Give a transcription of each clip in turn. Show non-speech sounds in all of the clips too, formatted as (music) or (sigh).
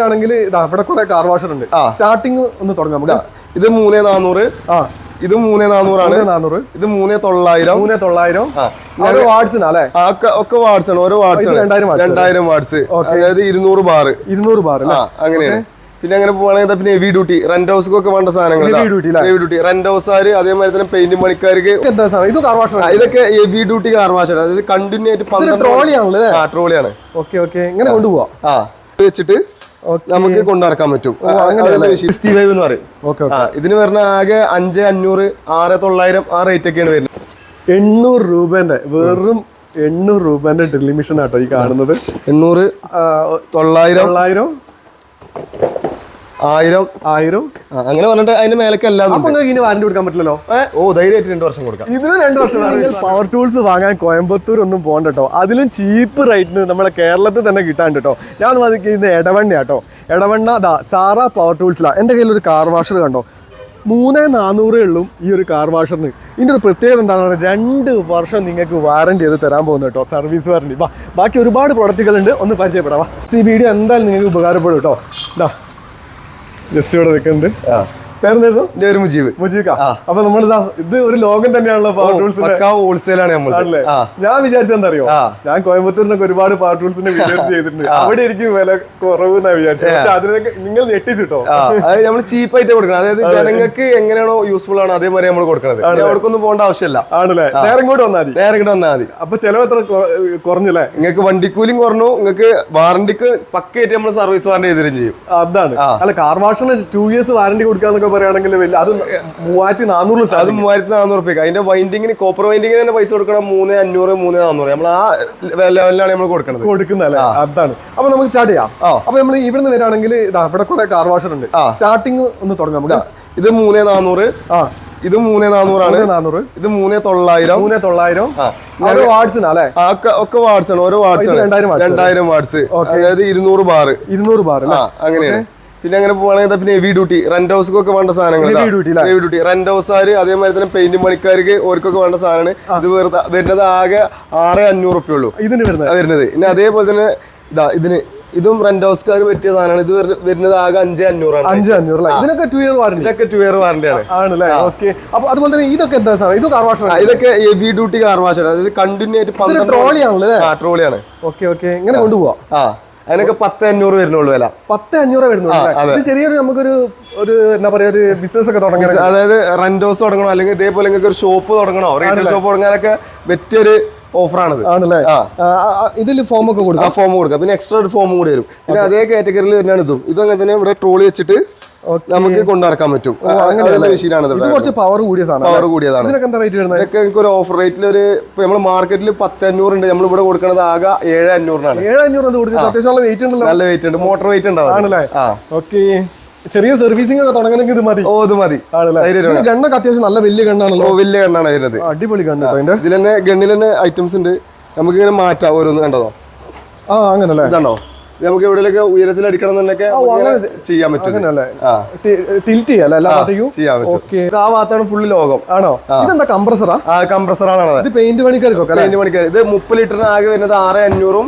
ആണെങ്കിൽ ഇവിടെ കുറെ കാർ വാഷർ ഉണ്ട്. സ്റ്റാർട്ടിങ് ഒന്ന് തുടങ്ങാം നമുക്ക്. ഇത് മൂന്നേ നാനൂറ് ആ. ഇത് മൂന്നേ നാനൂറാണ് നാനൂറ് ഇത് മൂന്നേ തൊള്ളായിരം. മൂന്നേ തൊള്ളായിരം. ഓരോ വാർഡ്സിനാ അല്ലേ? ഒക്കെ- വാട്സ് ആണ് ഓരോ വാട്സ് രണ്ടായിരം. രണ്ടായിരം വാട്സ് അതായത് ഇരുന്നൂറ് ബാർ ഇരുന്നൂറ് ബാർ അങ്ങനെയാണ്. പിന്നെ അങ്ങനെ പോവാണെങ്കിൽ പിന്നെ ഹെവി ഡ്യൂട്ടി റെന്റ് ഹൗസ് ഒക്കെ വേണ്ട സാധനങ്ങൾ? ഹെവി ഡ്യൂട്ടി റെന്റ് ഹൗസുകാര് അതേമാതിരി തന്നെ പെയിന്റ് പണിക്കാർക്ക്. ഇത് ഇതൊക്കെ ഹെവി ഡ്യൂട്ടി കാർ വാഷ് അതായത് കണ്ടിന്യൂ ആയിട്ട് പന്ത്രണ്ട് ട്രോളി ആണല്ലോ അല്ലേ? ആ ട്രോളിയാണ് ഓക്കെ ഓക്കെ ഇങ്ങനെ കൊണ്ടുപോവാ. ആ വെച്ചിട്ട്. നമുക്ക് കൊണ്ടുനടക്കാൻ പറ്റും. സിക്സ്റ്റി ഫൈവ് എന്ന് പറയും. ഇതിന് വരുന്ന ആകെ അഞ്ച് അഞ്ഞൂറ് ആറ് തൊള്ളായിരം ആ റേറ്റ് ഒക്കെയാണ് വരുന്നത്. എണ്ണൂറ് രൂപന്റെ വെറും എണ്ണൂറ് രൂപന്റെ ഡ്രില്ലിംഗ് മെഷീൻ ആട്ടോ ഈ കാണുന്നത്. എണ്ണൂറ് തൊള്ളായിരം തൊള്ളായിരം ആയിരം. ആയിരം. അങ്ങനെ പറഞ്ഞിട്ട് അതിന്റെ മേലൊക്കെ എല്ലാം അപ്പൊ നിങ്ങൾക്ക് ഇനി വാറന്റി കൊടുക്കാൻ പറ്റില്ലല്ലോ? ഓ ധൈര്യമായിട്ട് രണ്ട് വർഷം കൊടുക്കാം. ഇതിന് രണ്ട് വർഷം നിങ്ങൾ പവർ ടൂൾസ് വാങ്ങാൻ കോയമ്പത്തൂർ ഒന്നും പോകണ്ട കേട്ടോ അതിലും ചീപ്പ് റേറ്റിന് നമ്മുടെ കേരളത്തിൽ തന്നെ കിട്ടാണ്ട് കേട്ടോ ഞാൻ വന്നിരിക്കുന്നത് എടവണ്ണ കേട്ടോ എടവണ്ണ ദാ സാറ പവർ ടൂൾസിലാ എന്റെ കയ്യിൽ ഒരു കാർ വാഷർ കണ്ടോ? മൂന്നേ നാനൂറേ ഉള്ളൂ ഈ ഒരു കാർ വാഷറിന് ഇതിന്റെ ഒരു പ്രത്യേകത എന്താണെന്ന് പറഞ്ഞാൽ രണ്ട് വർഷം നിങ്ങൾക്ക് വാറണ്ടി ചെയ്ത് തരാൻ പോകുന്നു കേട്ടോ സർവീസ് വാറണ്ടി ബാക്കി ഒരുപാട് പ്രോഡക്റ്റുകളുണ്ട് ഒന്ന് പരിചയപ്പെടാം. വാ. ഈ വീഡിയോ എന്തായാലും നിങ്ങൾക്ക് ഉപകാരപ്പെടും കേട്ടോ ഇതാ ജസ്റ്റ് ഇവിടെ നിൽക്കുന്നുണ്ട്. ആ. പേരെന്തായിരുന്നു? എന്റെ ഒരു മുജീബ്. അപ്പൊ നമ്മൾ ഇത് ഒരു ലോകം തന്നെയാണല്ലോ പവർ ടൂൾസിന്റെ ഹോൾസെയിലാണ് നമ്മൾ ഞാൻ വിചാരിച്ചെന്താ അറിയോ ഞാൻ കോയമ്പത്തൂരിനൊക്കെ ഒരുപാട് പവർ ടൂൾസിന്റെ വീഡിയോസ് (laughs) ചെയ്തിട്ടുണ്ട്. അവിടെ ആയിരിക്കും വില കുറവ് എന്നാ വിചാരിച്ചത്. പക്ഷെ അതിനൊക്കെ നിങ്ങൾ ഞെട്ടിച്ചിട്ടോ? അത് നമ്മൾ ചീപ്പായിട്ട് കൊടുക്കണം. അതായത് ജനങ്ങൾക്ക് എങ്ങനെയാണോ യൂസ്ഫുൾ ആണ് അതേമാതിരി നമ്മൾ കൊടുക്കണത്. അവിടേക്കൊന്നും പോകേണ്ട ആവശ്യമില്ല. ആണല്ലേ? നേരം കൂടെ വന്നാൽ മതി. നേരം ഇങ്ങോട്ട് വന്നാൽ മതി. അപ്പൊ ചെലവ് എത്ര കുറഞ്ഞല്ലേ? നിങ്ങൾക്ക് വണ്ടിക്കൂലിയും കുറഞ്ഞു. നിങ്ങൾക്ക് വാറണ്ടിക്ക് പക്കയായിട്ട് നമ്മൾ സർവീസ് വാറണ്ടി ചെയ്തിരുന്നു ചെയ്യും. അതാണ്. അല്ല കാർ വാഷിന് ടു ഇയേഴ്സ് വാറണ്ടി കൊടുക്കാന്നൊക്കെ പറയുകയാണെങ്കിൽ വലിയ അത് മൂവായിരത്തി നാനൂറിൽ അത് മൂവായിരത്തി നാനൂറ് റുപ്യക്ക് അതിന്റെ വൈൻഡിങ്ങിന് കോപ്പർ വൈൻഡിങ്ങിന് തന്നെ പൈസ കൊടുക്കണം മൂന്ന് അഞ്ഞൂറ് മൂന്ന് നാനൂറ് നമ്മൾ ആ ലെവലിലാണ് നമ്മൾ കൊടുക്കുന്നത് കൊടുക്കുന്നല്ലേ അതാണ്. അപ്പൊ നമുക്ക് സ്റ്റാർട്ട് ചെയ്യാം. അപ്പൊ നമ്മൾ ഇവിടുന്ന് വരാണെങ്കിൽ ഇവിടെ കുറെ കാർ വാഷർ ഉണ്ട്. സ്റ്റാർട്ടിങ് ഒന്ന് തുടങ്ങാം നമുക്ക്. ഇത് മൂന്ന് നാനൂറ് ആ. ഇത് മൂന്ന് നാനൂറാണ് നാനൂറ് ഇത് മൂന്ന് തൊള്ളായിരം. മൂന്ന് തൊള്ളായിരം. ഓരോ അല്ലേ? ഒക്കെ- വാട്സ് ആണ്. ഓരോ വാട്സ് രണ്ടായിരം വാട്സ് അതായത് ഇരുന്നൂറ് ബാർ ഇരുന്നൂറ് ബാർ അല്ലേ? അങ്ങനെയാണ്. പിന്നെ അങ്ങനെ പോവാണെങ്കിൽ പിന്നെ ഹെവി ഡ്യൂട്ടി റെന്റ് ഹൗസ് ഒക്കെ വേണ്ട സാധനങ്ങൾ ഹെവി ഡ്യൂട്ടി റെന്റ് ഹൗസുകാർ അതേമാതിരി തന്നെ പെയിന്റ് പണിക്കാർക്ക് ഓർക്കൊക്കെ വേണ്ട സാധനമാണ്. ഇത് വെറുതെ വരുന്നത് ആകെ ആറ് അഞ്ഞൂറ് റുപ്യ ഉള്ളൂ. ഇതിന് വരുന്നത്? വരുന്നത്. പിന്നെ അതേപോലെ തന്നെ ഇതാ ഇതിന് ഇതും റെന്റ് ഹൗസുകാർ പറ്റിയ സാധനമാണ്. ഇത് വര- വരുന്നത് ആകെ അഞ്ച് അഞ്ഞൂറാണ്. അഞ്ച് അഞ്ഞൂറ് ഇതിനൊക്കെ ടു ഇയർ വാറണ്ടി ഇതൊക്കെ ടു ഇയർ വാറണ്ടിയാണ് ആണല്ലേ? ഓക്കെ അപ്പൊ അതുപോലെ തന്നെ ഇതൊക്കെ എന്താ സാധനം ഇത് കാർ ഇതൊക്കെ ഹെവി ഡ്യൂട്ടി കാർ വാഷാണ് അതായത് കണ്ടിന്യൂ ആയിട്ട് പന്ത്രണ്ട് ട്രോളി ആണല്ലേ? ആ ട്രോളിയാണ് ഓക്കെ ഓക്കെ ഇങ്ങനെ കൊണ്ടുപോവാ? ആ. അതിനൊക്കെ പത്ത് അഞ്ഞൂറ് വരുന്നുള്ളൂ വില. പത്ത് അഞ്ഞൂറ് വരുന്നുള്ളൂ ചെറിയൊരു നമുക്കൊരു ഒരു എന്താ പറയാ ഒരു ബിസിനസ് ഒക്കെ തുടങ്ങി അതായത് റെന്റ് ഹൗസ് തുടങ്ങണോ? അല്ലെങ്കിൽ ഇതേപോലെ നിങ്ങൾക്ക് ഒരു ഷോപ്പ് തുടങ്ങണോ? റീറ്റെയിൽ ഷോപ്പ് തുടങ്ങാനൊക്കെ പറ്റിയൊരു ഓഫറാണിത് ആണല്ലേ. ഇതിൽ ഫോം ഒക്കെ കൊടുക്കാം. ഫോം കൊടുക്കാം. പിന്നെ എക്സ്ട്രാ ഒരു ഫോം കൂടി വരും. പിന്നെ അതേ കാറ്റഗറിയിൽ തന്നെയാണ് ഇതും. ഇതങ്ങനെ തന്നെ ഇവിടെ ട്രോളി വെച്ചിട്ട് നമുക്ക് കൊണ്ടുനടക്കാൻ പറ്റും. മെഷീനാണ് കുറച്ച് പവർ പവർ കൂടിയതാണ് ഇതിനൊക്കെ എന്താ റേറ്റ് വരുന്നത്? ഇതൊക്കെ ഒരു ഓഫർ റേറ്റിൽ ഒരു നമ്മൾ മാർക്കറ്റിൽ പത്ത് അഞ്ഞൂറ് ഉണ്ട്. നമ്മൾ ഇവിടെ കൊടുക്കുന്നത് ആകെ ഏഴ് അഞ്ഞൂറിനാണ് ഏഴ് അഞ്ഞൂറ് എന്ത് കൊടുക്കുന്നത് അത്യാവശ്യം നല്ല വെയിറ്റ് ഉണ്ടല്ലോ. നല്ല വെയിറ്റ് ഉണ്ട്. മോട്ടോർ വെയിറ്റ് ഉണ്ടാവും ആണല്ലേ? ഓക്കെ. ചെറിയ സർവീസിംഗ് ഒക്കെ തുടങ്ങണമെങ്കിൽ ഇത് മതി. ഓ ഇത് മതി. ഗണ്ണൊക്കെ അത്യാവശ്യം നല്ല വലിയ ഗണ്ണാണല്ലോ. വലിയ ഗണ്ണാണ് വരുന്നത് അടിപൊളി ഗണ്ണ് ഇതിൽ തന്നെ ഗണ്ണിൽ തന്നെ ഐറ്റംസ് ഉണ്ട്. നമുക്ക് ഇങ്ങനെ മാറ്റാം. ഓരോന്ന് കണ്ടതോ? ആ അങ്ങനല്ലേ? ഇതാണോ? ഇത് നമുക്ക് എവിടെയൊക്കെ ഉയരത്തിൽ അടിക്കണം എന്നൊക്കെ ചെയ്യാൻ പറ്റും. ടിൽറ്റ് ചെയ്യാം എല്ലാ ഭാഗത്തേക്കും ചെയ്യാൻ പറ്റും. ഓക്കെ. ഇത് ആ ഭാഗത്താണ് ഫുള്ള് ലോകം. ആണോ? ഇതെന്താ കംപ്രസറാ ആ? കംപ്രസറാണ് ഇത് പെയിന്റ് പണിക്കാർക്കൊക്കെ അല്ലേ? അതിന്റെ മണിക്കാർ ഇത് മുപ്പത് ലിറ്ററിന് ആകെ വരുന്നത് ആറ് അഞ്ഞൂറും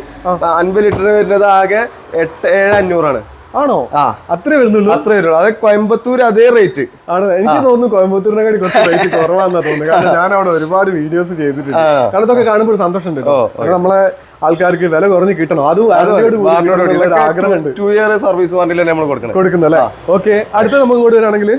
അൻപത് ലിറ്ററിന് വരുന്നത് ആകെ എട്ട് ഏഴ് അഞ്ഞൂറാണ്. ആണോ? ആ. അത്രേ വരുന്നുള്ളൂ? അത്ര വരുള്ളൂ. അത് കോയമ്പത്തൂർ അതേ റേറ്റ് ആണ്. എനിക്ക് തോന്നുന്നു കോയമ്പത്തൂരിനെക്കാട്ടി കുറച്ച് റേറ്റ് (laughs) കുറവാന്നാ തോന്നുന്നു കാരണം ഞാൻ അവിടെ ഒരുപാട് വീഡിയോസ് ചെയ്തിട്ടുണ്ട്. കാരണം ഇതൊക്കെ കാണുമ്പോൾ ഒരു സന്തോഷമുണ്ട്. നമ്മളെ ആൾക്കാർക്ക് വില കുറഞ്ഞ് കിട്ടണം. അതും ആഗ്രഹമുണ്ട് ടു ഇയർ സർവീസ് വാറണ്ടിയിലാണ് നമ്മൾ കൊടുക്കണം. കൊടുക്കുന്നല്ലേ? ഓക്കെ അടുത്ത നമുക്ക് കൂടെ വരാണെങ്കിൽ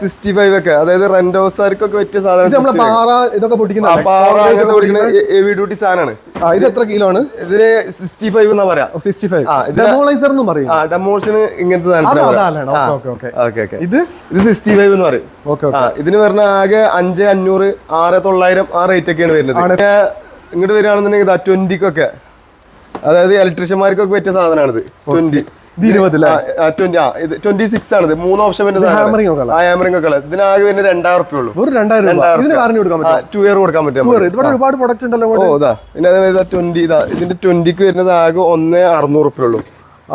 സിക്സ്റ്റി ഫൈവ് ഒക്കെ അതായത് റെന്റ് ഹൗസുകാർക്കൊക്കെ പറ്റിയ സാധനം പാറ ഇതൊക്കെ പൊട്ടിക്കുന്ന ഹെവി ഡ്യൂട്ടി സാധനമാണ് ഇത് എത്ര കിലോ ആണ്? ഇതിന് സിക്സ്റ്റി ഫൈവ് എന്നാ പറയാ. സിക്സ്റ്റി ഫൈവ് ഡെമോളൈസർ എന്നും പറയും. ഡെമോളിഷന് ഇങ്ങനത്തെ ഇത്? ഇത് സിക്സ്റ്റി ഫൈവ് എന്ന് പറയും. ഇതിന് വരുന്ന ആകെ അഞ്ച് അഞ്ഞൂറ് ആറ് തൊള്ളായിരം ആ റേറ്റ് ഒക്കെയാണ് വരുന്നത്. ഇങ്ങോട്ട് വരികയാണെന്നുണ്ടെങ്കിൽ ട്വന്റിക്കൊക്കെ അതായത് ഇലക്ട്രീഷ്യന്മാർക്കൊക്കെ പറ്റിയ സാധനമാണിത്. ട്വന്റി ട്വന്റി സിക്സ് ആണ് മൂന്ന് ഓപ്ഷൻ വരുന്നത് ഹാമറിംഗ് ഒക്കെ ഇതിനാകെ വരുന്നത് രണ്ടായിരം റുപ്യ ഉള്ളൂ. രണ്ടായിരം പറ്റും ടു ഇയർ കൊടുക്കാൻ പറ്റും. ഇവിടെ ഒരുപാട് പ്രൊഡക്റ്റ് ഉണ്ടല്ലോ ഓ ഇതാ. പിന്നെ ട്വന്റി ഇതാ ഇതിന്റെ ട്വന്റിക്ക് വരുന്നത് ആകെ ഒന്ന് അറുന്നൂറ് റുപ്യ ഉള്ളൂ.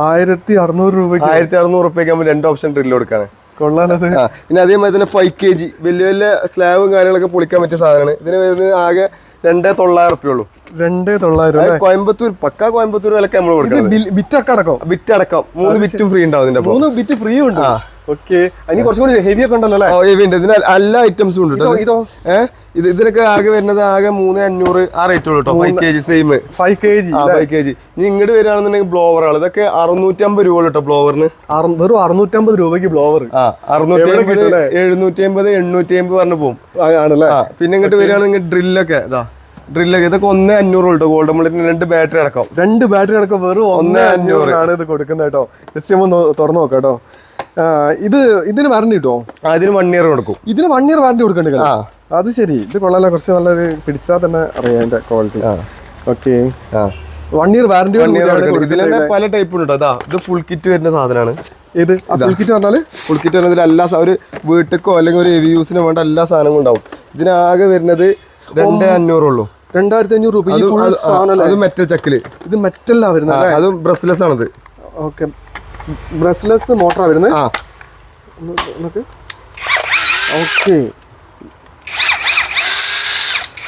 ആയിരത്തി അറുന്നൂറ് രൂപ ആയിരത്തി അറുന്നൂറ് റുപ്യക്ക് നമ്മൾ രണ്ട് ഓപ്ഷൻ ഡ്രില്ല് കൊടുക്കാണ് കൊള്ളാനത് പിന്നെ അതേമാതിരി തന്നെ ഫൈവ് കെ ജി വലിയ വലിയ സ്ലാബും കാര്യങ്ങളൊക്കെ പൊളിക്കാൻ പറ്റിയ സാധനമാണ്. ഇതിന് വരുന്നത് ആകെ രണ്ടേ തൊള്ളായിരം റുപ്യ ഉള്ളൂ. രണ്ടേ തൊള്ളായിരം കോയമ്പത്തൂർ പക്കാ കോയമ്പത്തൂർ വിലക്ക് നമ്മൾ കൊടുക്കുന്നത്. ബിൽ- അടക്കം. ബിറ്റ് അടക്കം മൂന്ന് ബിറ്റും ഫ്രീ ഉണ്ടാവും മൂന്ന് ബിറ്റ് ഫ്രീ ഉണ്ട്. ഓക്കെ. അതിന് കുറച്ചും കൂടി ഹെവി ഒക്കെ ഉണ്ടല്ലോ ഹെവി ഉണ്ട്. ഇതിന് എല്ലാ ഐറ്റംസും ഉണ്ട് ഇതോ ഏഹ് ഇത്? ഇതിനൊക്കെ ആകെ വരുന്നത് ആകെ മൂന്ന് അഞ്ഞൂറ് ആ റേറ്റ് ഉള്ളൂ കേട്ടോ. Five K G same five K G five K G ഇനി ഇങ്ങോട്ട് വരികയാണെന്നുണ്ടെങ്കിൽ ബ്ലോവറാണ് ഇതൊക്കെ അറുന്നൂറ്റമ്പത് രൂപ കേട്ടോ ബ്ലോവറിന് വെറും അറുന്നൂറ്റമ്പത് രൂപയ്ക്ക് ബ്ലോവർ ആ അറുന്നൂറ്റി അമ്പത് എഴുന്നൂറ്റി അമ്പത് എണ്ണൂറ്റി അമ്പത് പറഞ്ഞു പോകും ആണല്ലേ? പിന്നെ ഇങ്ങോട്ട് വരികയാണെങ്കിൽ ഡ്രില്ലൊക്കെ ഇതാ. ഡ്രില്ലൊക്കെ ഇതൊക്കെ ഒന്ന് അഞ്ഞൂറ് ഗോൾഡ് മുള്ളിന് രണ്ട് ബാറ്ററി അടക്കം. രണ്ട് ബാറ്ററി അടക്കം വെറും ഒന്ന് അഞ്ഞൂറാണ് ഇത് കൊടുക്കുന്നത് കേട്ടോ. ജസ്റ്റ് ഒന്ന് തുറന്നു നോക്കാം കേട്ടോ. ഇത് ഇതിന് വാറണ്ടി കിട്ടുമോ ഇതിന് വൺ ഇയർ കൊടുക്കും. ഇതിന് വൺ ഇയർ വാറണ്ടി കൊടുക്കണ്ടേ ആ. അത് ശരി. ഇത് കൊള്ളാലോ കുറച്ച് നല്ലൊരു പിടിച്ചാൽ തന്നെ അറിയാം അതിന്റെ ക്വാളിറ്റി ഓക്കെ ആ. വൺ ഇയർ വാറണ്ടി ഇതിൽ തന്നെ പല ടൈപ്പ് ഉണ്ട്? അതാ ഇത് ഫുൾ കിറ്റ് വരുന്ന സാധനമാണ് ഏത്? ഫുൾ കിറ്റ് പറഞ്ഞാൽ ഫുൾ കിറ്റ് പറഞ്ഞതിൽ എല്ലാ ഒരു വീട്ടിക്കോ അല്ലെങ്കിൽ ഒരു ഹെവി യൂസിന് വേണ്ട എല്ലാ സാധനങ്ങളും ഉണ്ടാവും. ഇതിനാകെ വരുന്നത് രണ്ടേ അഞ്ഞൂറുള്ളൂ രണ്ടായിരത്തി അഞ്ഞൂറ് രൂപ. ഈ അത് ഫുൾ സാധനം അല്ലേ അത് മെറ്റൽ ചക്കിൽ ഇത് മെറ്റലിലാണ് വരുന്നത് അതും ബ്രസ്ലെസ് ആണത്. ഓക്കെ ബ്രസ്ലെസ് മോട്ടറാ വരുന്നത് ആ. നമുക്ക് ഓക്കെ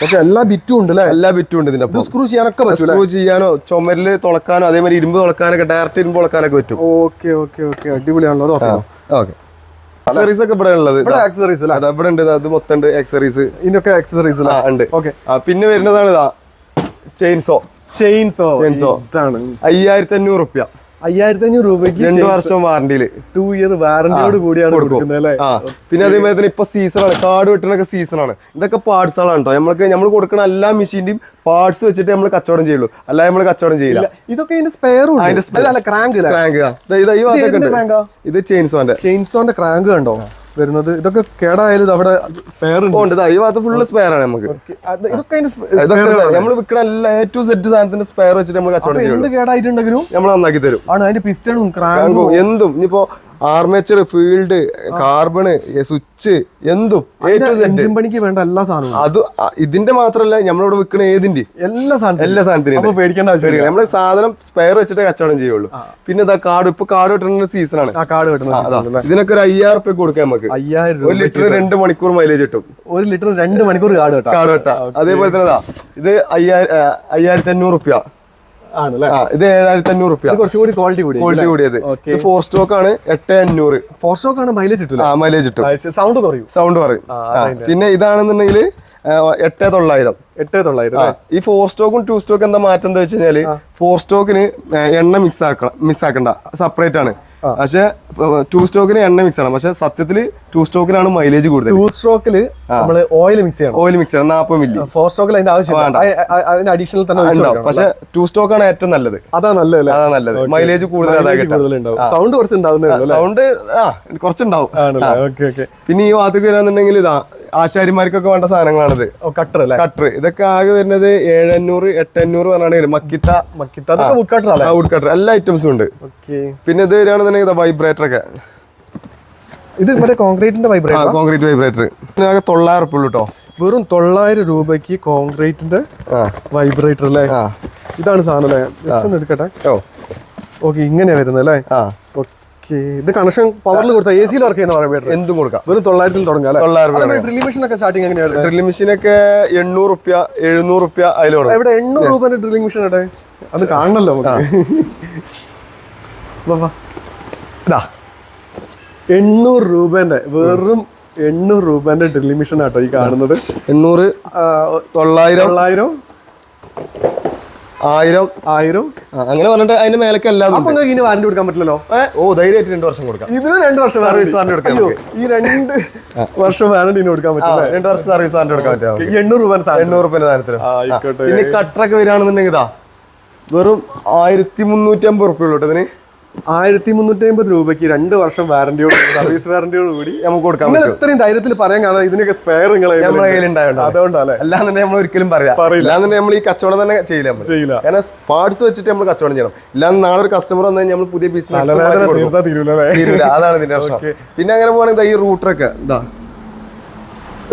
ഓക്കെ എല്ലാ ബിറ്റും ഉണ്ട് അല്ലേ? എല്ലാ ബിറ്റും ഉണ്ട് ഇതിന്റെ സ്ക്രൂ ചെയ്യാനൊക്കെ പറ്റും സ്ക്രൂ ചെയ്യാനോ ചുമരിൽ തുളക്കാനോ അതേമാതിരി ഇരുമ്പ് തുളക്കാനൊക്കെ ഡയറക്റ്റ് ഇരുമ്പ് തുളക്കാനൊക്കെ പറ്റും. ഓക്കെ ഓക്കെ ഓക്കെ അടിപൊളിയാണല്ലോ. അത് ഓക്കെ ആക്സറീസ് ഒക്കെ ഇവിടെ ഉള്ളത്. ഇവിടെ ആക്സസറീസ് അല്ല? അത് ഇവിടെ ഉണ്ട് അത് മൊത്തം ഉണ്ട് ആക്സറീസ് ഇതിനൊക്കെ ആക്സസറീസ് ആ ഉണ്ട്. ഓക്കെ പിന്നെ വരുന്നതാണ് ഇതാ ചെയിൻസോ ചെയിൻസോ ചെയിൻസോ ഇതാണ്. അയ്യായിരത്തി അഞ്ഞൂറ് റുപ്യ. അയ്യായിരത്തി അഞ്ഞൂറ് രൂപയ്ക്ക് രണ്ടു വർഷം വാറണ്ടിയിൽ ടു ഇയർ വാറണ്ടിയോട് കൂടിയാണ് കൊടുക്കുന്നത് അല്ലേ? പിന്നെ അതേമാതിരി തന്നെ ഇപ്പൊ സീസണാണ് കാട് വെട്ടണൊക്കെ സീസണാണ് ഇതൊക്കെ പാർട്സുകളാണ് കേട്ടോ നമ്മൾക്ക് നമ്മൾ കൊടുക്കുന്ന എല്ലാ മെഷീന്റെയും പാർട്സ് വെച്ചിട്ട് നമ്മൾ കച്ചവടം ചെയ്യുള്ളൂ. അല്ലാതെ നമ്മൾ കച്ചവടം ചെയ്യില്ല. ഇതൊക്കെ സ്പെയറും അതിന്റെ അല്ല ക്രാങ്ക് ക്രാങ്ക് ഇത് ചെയിൻസോന്റെ ചെയിൻസോന്റെ ക്രാങ്ക് കണ്ടോ? വരുന്നത്. ഇതൊക്കെ കേടായാലും അവിടെ സ്പെയർ ഉണ്ട്. ഈ ഭാഗത്ത് ഫുള്ള് സ്പെയർ ആണ് നമുക്ക്. ഇതൊക്കെ. നമ്മൾ വിൽക്കണ എല്ലാ എ ടു സെറ്റ് സാധനത്തിന്റെ സ്പെയർ വെച്ചിട്ട് നമ്മൾ കച്ചവടം എന്ത് കേടായിട്ടുണ്ടെങ്കിലും നമ്മൾ നന്നാക്കി തരും. ആണ് അതിന്റെ പിസ്റ്റണും ക്രാങ്കും എന്തും. ഇനിയിപ്പോ ആർമേച്ചർ ഫീൽഡ് കാർബണ് സ്വിച്ച് എന്തും പണിക്ക് വേണ്ട എല്ലാ സാധനവും അത് ഇതിന്റെ മാത്രല്ല നമ്മളിവിടെ വിൽക്കുന്ന ഏതിന്റെ? എല്ലാ സാധനം എല്ലാ സാധനത്തിനും പേടിക്കേണ്ട നമ്മൾ സാധനം സ്പെയർ വെച്ചിട്ട് കച്ചവടം ചെയ്യുള്ളൂ. പിന്നെ ഇതാ കാട് ഇപ്പൊ കാട് വെട്ടുന്ന സീസൺ ആണ്. കിട്ടുന്ന അതാ. ഇതിനൊക്കെ ഒരു അയ്യായിരം റുപ്യ കൊടുക്കാം നമുക്ക്. അയ്യായിരം ഒരു ലിറ്റർ രണ്ട് മണിക്കൂർ മൈലേജ് കിട്ടും. ഒരു ലിറ്റർ രണ്ട് മണിക്കൂർ കാട് കേട്ടോ കാട് വെട്ട. അതേപോലെ തന്നെ ഇത്. അയ്യായിരം അയ്യായിരത്തി അഞ്ഞൂറ് റുപ്യ ഇത് ഏഴായിരത്തി അഞ്ഞൂറ് റുപ്യ. ഇത് ക്വാളിറ്റി കൂടി ക്വാളിറ്റി കൂടിയത്. ഇത് ഫോർ സ്റ്റോക്ക് ആണ് എട്ട് അഞ്ഞൂറ് ഫോർ സ്റ്റോക്ക് ആണ് മൈലേജ് കിട്ടില്ല ആ മൈലേജ് കിട്ടും. സൗണ്ട് കുറയും. സൗണ്ട് പറയും പിന്നെ ഇതാണെന്നുണ്ടെങ്കിൽ എട്ട് തൊള്ളായിരം. എട്ട് തൊള്ളായിരം ഈ ഫോർ സ്റ്റോക്കും ടു സ്റ്റോക്കും എന്താ മാറ്റം എന്താ വെച്ച് കഴിഞ്ഞാൽ ഫോർ സ്റ്റോക്കിന് എണ്ണ മിക്സ് ആക്കണം മിക്സ് ആക്കണ്ട. സെപ്പറേറ്റ് ആണ്. പക്ഷെ ടു സ്റ്റോക്കിന് എണ്ണ മിക്സ് ആണ്. പക്ഷെ സത്യത്തിൽ ടു സ്ട്രോക്കിനാണ് മൈലേജ് കൂടുതൽ ടൂ സ്ട്രോക്കിൽ നമ്മൾ ഓയിൽ മിക്സ് ചെയ്യണം. ഓയിൽ മിക്സ് ചെയ്യണം. നാൽപ്പത് മില്ലി ഫോർ സ്ട്രോക്കിൽ അതിന്റെ ആവശ്യം അതിന്റെ അഡീഷണൽ തന്നെ പക്ഷെ ടു സ്റ്റോക്ക് ആണ് ഏറ്റവും നല്ലത്. അതാ നല്ലത് അതാ നല്ലത്. മൈലേജ് കൂടുതൽ സൗണ്ട് കുറച്ച്? സൗണ്ട് ആ കുറച്ചുണ്ടാവും. പിന്നെ ഈ ഭാഗത്തേക്ക് വരാന്നുണ്ടെങ്കിൽ ഇതാ ആശാരിമാർക്കൊക്കെ വേണ്ട സാധനങ്ങളാണിത്. കട്ടർ അല്ലേ? കട്ടർ ഇതൊക്കെ ആകെ വരുന്നത് ഏഴഞ്ഞൂറ് എട്ടഞ്ഞൂറ് പറഞ്ഞാണെങ്കിൽ മക്കിത്ത. മക്കിത്ത. വുഡ് കട്ടർ അല്ലേ? വുഡ് കട്ടർ എല്ലാ ഐറ്റംസും ഉണ്ട്. ഓക്കെ. പിന്നെ ഇത് വരികയാണെന്നുണ്ടെങ്കിൽ വൈബ്രേറ്റർ ഒക്കെ. ഇത് മറ്റേ കോൺക്രീറ്റിന്റെ വൈബ്രേറ്റർ കോൺക്രീറ്റ് വൈബ്രേറ്റർ ആകെ തൊള്ളായിരം ഉറുപ്പ ഉള്ളൂ കേട്ടോ വെറും തൊള്ളായിരം രൂപയ്ക്ക് കോൺക്രീറ്റിന്റെ വൈബ്രേറ്റർ അല്ലേ? ഇതാണ് സാധനം അല്ലേ? ജസ്റ്റ് ഒന്ന് എടുക്കട്ടെ. ഓ. ഓക്കെ ഇങ്ങനെയാ വരുന്നത് അല്ലേ? ഓക്കെ ഇത് കണക്ഷൻ പവറിൽ കൊടുത്താൽ എ സിയിൽ വർക്ക് ചെയ്യുന്ന വൈബ്രേറ്റർ എന്തും കൊടുക്കാം. വെറും തൊള്ളായിരത്തിൽ തുടങ്ങാം തൊള്ളായിരം രൂപ ഡ്രില്ലിംഗ് മെഷീൻ ഒക്കെ സ്റ്റാർട്ടിങ് എങ്ങനെയാണ്? ഡ്രില്ലിംഗ് മെഷീനൊക്കെ എണ്ണൂറ് റുപ്യ എഴുന്നൂറ് റുപ്യ അതിൽ കൊടുക്കും. എവിടെ? എണ്ണൂറ് രൂപന്റെ ഡ്രില്ലിംഗ് മെഷീൻ ഇടെ അത് കാണണല്ലോ നമുക്ക്. എണ്ണൂറ് രൂപന്റെ വെറും എണ്ണൂറ് രൂപന്റെ ഡ്രില്ലിംഗ് മെഷീൻ ആട്ടോ ഈ കാണുന്നത്. എണ്ണൂറ് തൊള്ളായിരം. തൊള്ളായിരം. ആയിരം. ആയിരം. അങ്ങനെ പറഞ്ഞിട്ട് അതിന്റെ മേലൊക്കെ അപ്പൊ നിങ്ങൾക്ക് ഇനി വാറന്റി കൊടുക്കാൻ പറ്റില്ലല്ലോ? ഓ ധൈര്യമായിട്ട് രണ്ട് വർഷം കൊടുക്കാം. ഇതിന് രണ്ട് വർഷം സർവീസ് warranty കൊടുക്കാം ഈ രണ്ട് വർഷം വാറന്റി കൊടുക്കാൻ പറ്റില്ല? രണ്ട് വർഷം സർവീസ് വാറന്റി കൊടുക്കാൻ പറ്റില്ല എണ്ണൂറ് രൂപ എണ്ണൂറ് രൂപ സാധനത്തിന്. പിന്നെ കട്ടറൊക്കെ വരികയാണെന്നുണ്ടെങ്കിൽ ഇതാ വെറും ആയിരത്തി മുന്നൂറ്റി അമ്പത് റുപ്യ ഉള്ളൂ ഇതിന്. ആയിരത്തി മുന്നൂറ്റി അമ്പത് രൂപയ്ക്ക് രണ്ട് വർഷം വാറന്റിയോട് സർവീസ് വാറന്റിയോട് കൂടി നമുക്ക് കൊടുക്കാം നിങ്ങൾ ഇത്രയും ധൈര്യത്തിൽ പറയാൻ കാണാം ഇതിനൊക്കെ സ്പെയർ നിങ്ങളെ നമ്മുടെ കയ്യിൽ അതുകൊണ്ടല്ലേ അല്ലാന്നുണ്ടെ നമ്മൾ ഒരിക്കലും പറയാം. പറയില്ല. അല്ലാന്നുണ്ടെ നമ്മൾ ഈ കച്ചവടം തന്നെ ചെയ്യില്ല ചെയ്യില്ല. കാരണം പാർട്സ് വെച്ചിട്ട് നമ്മൾ കച്ചവടം ചെയ്യണം. ഇല്ലാന്ന് നാളെ ഒരു കസ്റ്റമർ വന്നു കഴിഞ്ഞാൽ നമ്മൾ പുതിയ ബിസിനസ് അതാണ് ഇതിന്റെ പ്രശ്നം. (laughs) പിന്നെ അങ്ങനെ പോകണമെങ്കിൽ ഈ റൂട്ടറൊക്കെ ഇതാ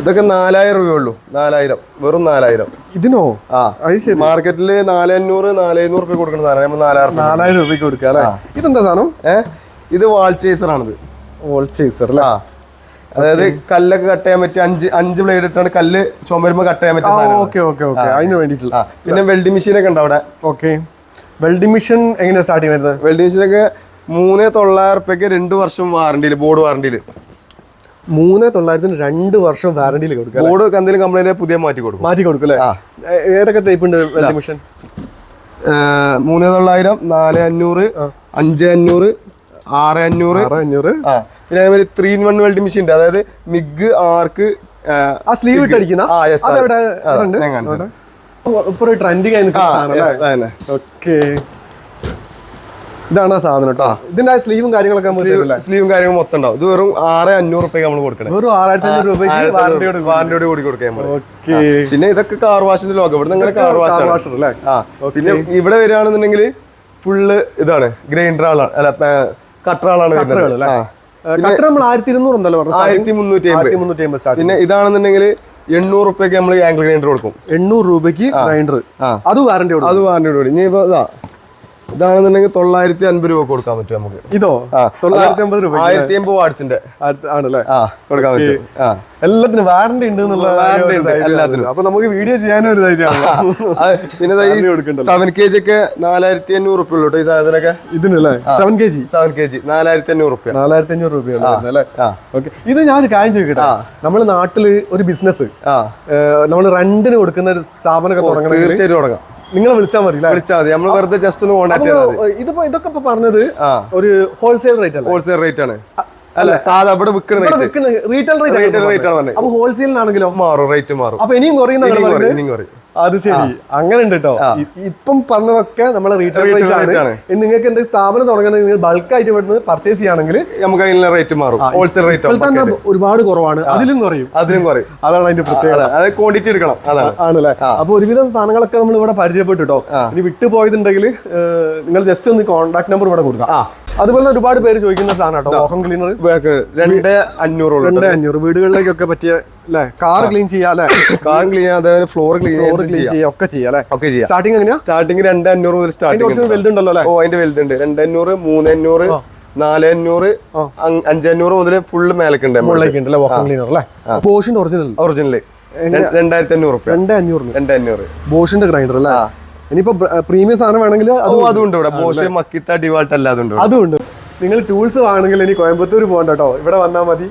ഇതൊക്കെ നാലായിരം രൂപയുള്ളൂ. നാലായിരം. വെറും നാലായിരം. ഇതിനോ? ആ. ശരി. മാർക്കറ്റിൽ നാല് അഞ്ഞൂറ് നാല് രൂപ കൊടുക്കണം സാധനം. നാലായിരം നാലായിരം രൂപയ്ക്ക് കൊടുക്കുക അല്ലേ? ഇതെന്താ സാധനം? ഏഹ് ഇത് വാൾ ആണിത്. വോൾ ചേസർ അല്ലേ? അതായത് കല്ലൊക്കെ കട്ട് ചെയ്യാൻ പറ്റിയ അഞ്ച് അഞ്ച് ബ്ലേഡ് ഇട്ടാണ് കല്ല് ചുമരുമ്പോ കട്ട് ചെയ്യാൻ ഓക്കെ അതിന് വേണ്ടിയിട്ടുള്ള പിന്നെ വെൽഡിംഗ് മെഷീൻ ഒക്കെ ഉണ്ട് അവിടെ ഓക്കെ വെൽഡിംഗ് മെഷീൻ എങ്ങനെയാണ് സ്റ്റാർട്ട് ചെയ്യുന്നത് വെൽഡിംഗ് മെഷീനൊക്കെ മൂന്ന് തൊള്ളായിരം റുപ്യക്ക് രണ്ട് വർഷം വാറണ്ടിയിൽ ബോർഡ് വാറണ്ടിയിൽ മൂന്ന് തൊള്ളായിരത്തിന് രണ്ട് വർഷം വാറണ്ടിയിൽ കൊടുക്കുക ബോർഡ് എന്തെങ്കിലും കംപ്ലൈന്റ് പുതിയ മാറ്റി കൊടുക്കും. മാറ്റി കൊടുക്കും അല്ലേ? ഏതൊക്കെ ടൈപ്പ് ഉണ്ട് വെൽഡിംഗ് മിഷൻ മൂന്ന് തൊള്ളായിരം നാല് അഞ്ഞൂറ് അഞ്ച് അഞ്ഞൂറ് ആറ് അഞ്ഞൂറ്. ആറ് അഞ്ഞൂറ്. പിന്നെ അതേപോലെ three in one welding machine ഉണ്ട്. അതായത് മിഗ് ആർക്ക് ആ സ്ലീവ് ഇട്ട് അടിക്കുന്ന അതെവിടെ ഒരു ട്രെൻഡിങ് ആയി നിൽക്കുന്ന സാധനം അല്ലേ? ഓക്കെ ഇതാണ് ആ സാധനം കേട്ടോ. ഇതിന്റെ സ്ലീവും കാര്യങ്ങളൊക്കെ സ്ലീവും കാര്യങ്ങളും മൊത്തം ഉണ്ടാവും. ഇത് വെറും ആറ് അഞ്ഞൂറ് റുപ്യ നമ്മൾ കൊടുക്കണം. വെറും ആറായിരത്തി അഞ്ഞൂറ് രൂപയ്ക്ക് വാറന്റിയോട് വാറന്റിയോട് കൂടി കൊടുക്കാം നമ്മൾ. ഓക്കെ പിന്നെ ഇതൊക്കെ കാർ വാഷിന്റെ ലോകം ഇവിടെ നിങ്ങൾ കാർ വാഷ് അല്ലേ? പിന്നെ ഇവിടെ വരികയാണെന്നുണ്ടെങ്കിൽ ഫുള്ള് ഇതാണ്. ഗ്രൈൻഡർ ആളാണ് അല്ല കട്ടർ ആളാണ് വരുന്നത്. ആ. കട്ടർ നമ്മൾ ആയിരത്തി ഇരുന്നൂറ് ഉണ്ടല്ലോ ആയിരത്തി മുന്നൂറ്റി അമ്പത്. പിന്നെ ഇതാണെന്നുണ്ടെങ്കിൽ എണ്ണൂറ് രൂപയ്ക്ക് നമ്മൾ ആംഗിൾ ഗ്രൈൻഡർ കൊടുക്കും. എണ്ണൂറ് രൂപയ്ക്ക് ഗ്രൈൻഡർ. അത് വാറന്റി അത് വാറന്റി ഇനി ഇപ്പൊ ഇതാ ഇതാണെന്നുണ്ടെങ്കിൽ തൊള്ളായിരത്തി അൻപത് രൂപ കൊടുക്കാൻ പറ്റും നമുക്ക്. ഇതോ. തൊള്ളായിരത്തി അമ്പത് രൂപ ആയിരത്തി അമ്പത് വാട്സിന്റെ ആണല്ലേ? കൊടുക്കാൻ പറ്റും. എല്ലാത്തിനും വാറന്റി ഉണ്ട് വാറന്റി ഉണ്ട്, എല്ലാത്തിനും. അപ്പൊ നമുക്ക് വീഡിയോ ചെയ്യാനും ഒരു ധൈര്യമാണ്. പിന്നെ സെവൻ കെ ജി ഒക്കെ നാലായിരത്തി അഞ്ഞൂറ് റുപ്യ ഉള്ളൂ ഈ സാധനമൊക്കെ ഇതിനല്ലേ? Seven K G seven K G നാലായിരത്തി അഞ്ഞൂറ് റുപ്യ. നാലായിരത്തി അഞ്ഞൂറ് റുപ്യ അല്ലേ. ഓക്കെ. ഇത് ഞാനൊരു കാര്യം ചോദിക്കട്ടെ? നമ്മൾ നാട്ടിൽ ഒരു ബിസിനസ് നമ്മൾ റെന്റിന് കൊടുക്കുന്ന ഒരു സ്ഥാപനമൊക്കെ തുടങ്ങണം തീർച്ചയായിട്ടും തുടങ്ങാം. നിങ്ങളെ വിളിച്ചാൽ മതി വിളിച്ചാൽ മതി. നമ്മൾ വെറുതെ ജസ്റ്റ് ഒന്ന് കോൺടാക്ട് ചെയ്താൽ ഇതിപ്പോ ഇതൊക്കെ ഇപ്പൊ പറഞ്ഞത് ഒരു ഹോൾസെയിൽ റേറ്റ് ആണ് ഹോൾസെയിൽ റേറ്റ് ആണ്. അല്ല സാധാ ഇവിടെ വിൽക്കുന്ന റേറ്റ് റീറ്റെയിൽ റേറ്റ് ആണ് അപ്പൊ ഹോൾസെയിലിനാണെങ്കിലോ മാറും റേറ്റ് മാറും. അപ്പൊ ഇനിയും കുറയും ഇനിയും കുറയും. അത് ശരി. അങ്ങനെ ഉണ്ട് കേട്ടോ ഇപ്പം പറഞ്ഞതൊക്കെ നമ്മളെ റീറ്റെയിൽ റേറ്റ് ആണ്. നിങ്ങൾക്ക് എന്തെങ്കിലും സ്ഥാപനം തുടങ്ങുന്നത് നിങ്ങൾ ബൾക്ക് ആയിട്ട് ഇവിടുന്ന് പർച്ചേസ് ചെയ്യുകയാണെങ്കിൽ നമുക്ക് അതിനുള്ള റേറ്റ് മാറും. ഹോൾസെയിൽ റേറ്റ് തന്നെ ഒരുപാട് കുറവാണ്. അതിലും കുറയും. അതിലും കുറയും. അതാണ് അതിന്റെ പ്രത്യേകത. അതാണ് അത് ക്വാണ്ടിറ്റി എടുക്കണം. അതാണ്. ആണല്ലേ? അപ്പൊ ഒരുവിധം സാധനങ്ങളൊക്കെ നമ്മൾ ഇവിടെ പരിചയപ്പെട്ടു കേട്ടോ ഇനി വിട്ടുപോയതുണ്ടെങ്കിൽ നിങ്ങൾ ജസ്റ്റ് ഒന്ന് കോൺടാക്ട് നമ്പർ ഇവിടെ കൊടുക്കാം. അതുപോലെ ഒരുപാട് പേര് ചോദിക്കുന്ന സാധനം കേട്ടോ വാക്വം ക്ലീനർ രണ്ട് അഞ്ഞൂറ് രണ്ട് അഞ്ഞൂറ്. വീടുകളിലേക്കൊക്കെ പറ്റിയ അല്ലേ? കാർ ക്ലീൻ ചെയ്യാം അല്ലേ? കാർ ക്ലീൻ ചെയ്യാം അതേപോലെ ഫ്ലോർ ക്ലീൻ ഫ്ലോർ ക്ലീൻ ചെയ്യാം. ഒക്കെ ചെയ്യാം അല്ലേ? ഒക്കെ ചെയ്യാം. സ്റ്റാർട്ടിംഗ് എങ്ങനെയാ? സ്റ്റാർട്ടിംഗ് രണ്ട് അഞ്ഞൂറ് മുതൽ സ്റ്റാർട്ടിംഗ് വലുതുണ്ടല്ലോ അല്ലേ? ഓ അതിന്റെ വലുതുണ്ട്. രണ്ട് അഞ്ഞൂറ് മൂന്ന് അഞ്ഞൂറ് നാല് അഞ്ഞൂറ് അഞ്ചഞ്ഞൂറ് മുതൽ ഫുള്ള് മേലക്കുണ്ട് മുകളിലേക്ക് ഉണ്ട് അല്ലേ? വാക്വം ക്ലീനർ അല്ലേ? ബോഷിന്റെ ഒറിജിനൽ ഒറിജിനൽ രണ്ടായിരത്തി അഞ്ഞൂറ് രണ്ടേ അഞ്ഞൂറ് രണ്ട് അഞ്ഞൂറ്. ബോഷിന്റെ ഗ്രൈൻഡർ അല്ലേ? ഇനിയിപ്പോ പ്രീമിയം സാധനം വേണമെങ്കിൽ അതും അതുണ്ട് ഇവിടെ. ബോഷെ മക്കിത്ത ഡിവാൾട്ട് അല്ല അതുണ്ട് അതുണ്ട്. നിങ്ങൾ ടൂൾസ് വാങ്ങണമെങ്കിൽ ഇനി കോയമ്പത്തൂർ പോകണ്ട കേട്ടോ ഇവിടെ വന്നാൽ മതി.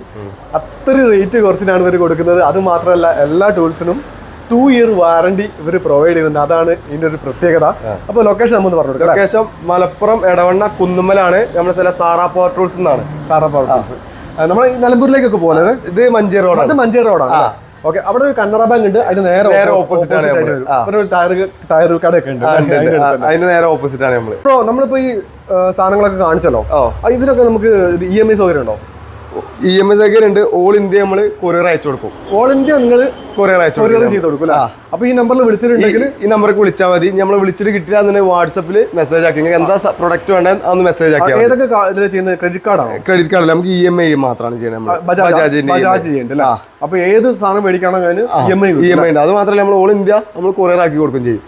അത്ര റേറ്റ് കുറച്ചിനാണ് ഇവർ കൊടുക്കുന്നത്. അത് മാത്രമല്ല എല്ലാ ടൂൾസിനും ടു ഇയർ വാറണ്ടി ഇവർ പ്രൊവൈഡ് ചെയ്യുന്നുണ്ട്. അതാണ് ഇതിന്റെ ഒരു പ്രത്യേകത. അപ്പോൾ ലൊക്കേഷൻ നമ്മൾ പറഞ്ഞു കൊടുക്കാം ലൊക്കേഷൻ മലപ്പുറം എടവണ്ണ കുന്നുമ്മലാണ് നമ്മുടെ സ്ഥലം സാറാ പവർ ടൂൾസ് എന്നാണ് സാറാ പവർ ടൂൾസ് നമ്മൾ നിലമ്പൂരിലേക്കൊക്കെ പോകുന്നത്? ഇത് മഞ്ചേരി റോഡാണ് അത് മഞ്ചേരി റോഡാണ് ഓക്കെ അവിടെ ഒരു കന്നറ ബാങ്ക് ഉണ്ട്. അതിന് നേരെ നേരെ ഓപ്പോസിറ്റ് ആണ്. ഒരു ടയർ ടയർ കടയൊക്കെ ഉണ്ട് അതിന് നേരെ ഓപ്പോസിറ്റ് ആണ് നമ്മൾ ബ്രോ നമ്മളിപ്പോ ഈ സാധനങ്ങളൊക്കെ കാണിച്ചല്ലോ. ഇതിനൊക്കെ നമുക്ക് ഇ എം ഐ സൗകര്യം ഉണ്ടോ? ഇ എം എസ് ഒക്കെ ഉണ്ട് ഓൾ ഇന്ത്യ നമ്മൾ കൊറിയർ അയച്ചു കൊടുക്കും. ഓൾ ഇന്ത്യ നിങ്ങൾ കൊറിയർ അയച്ചു കൊറിയർ ചെയ്ത് കൊടുക്കും അപ്പൊ ഈ നമ്പറിൽ വിളിച്ചിട്ടുണ്ടെങ്കിൽ ഈ നമ്പർക്ക് വിളിച്ചാൽ മതി. നമ്മൾ വിളിച്ചിട്ട് കിട്ടില്ല വാട്സപ്പിൽ മെസ്സേജ് ആക്കി. നിങ്ങൾക്ക് എന്താ പ്രൊഡക്റ്റ് വേണ്ടത് അന്ന് മെസ്സേജ് ആക്കി ഏതൊക്കെ ചെയ്യുന്നത്? ക്രെഡിറ്റ് കാർഡാണ് ക്രെഡിറ്റ് കാർഡ് നമുക്ക് ഇ എം ഐ മാത്രമാണ് ചെയ്യുന്നത്. ബജാജ് ബജാജ് അപ്പൊ ഏത് സാധനം മേടിക്കണം E M I E M I ഉണ്ട്. അത് മാത്രമല്ല നമ്മൾ ഓൾ ഇന്ത്യ നമ്മൾ കൊറിയർ ആക്കി കൊടുക്കും ചെയ്യും.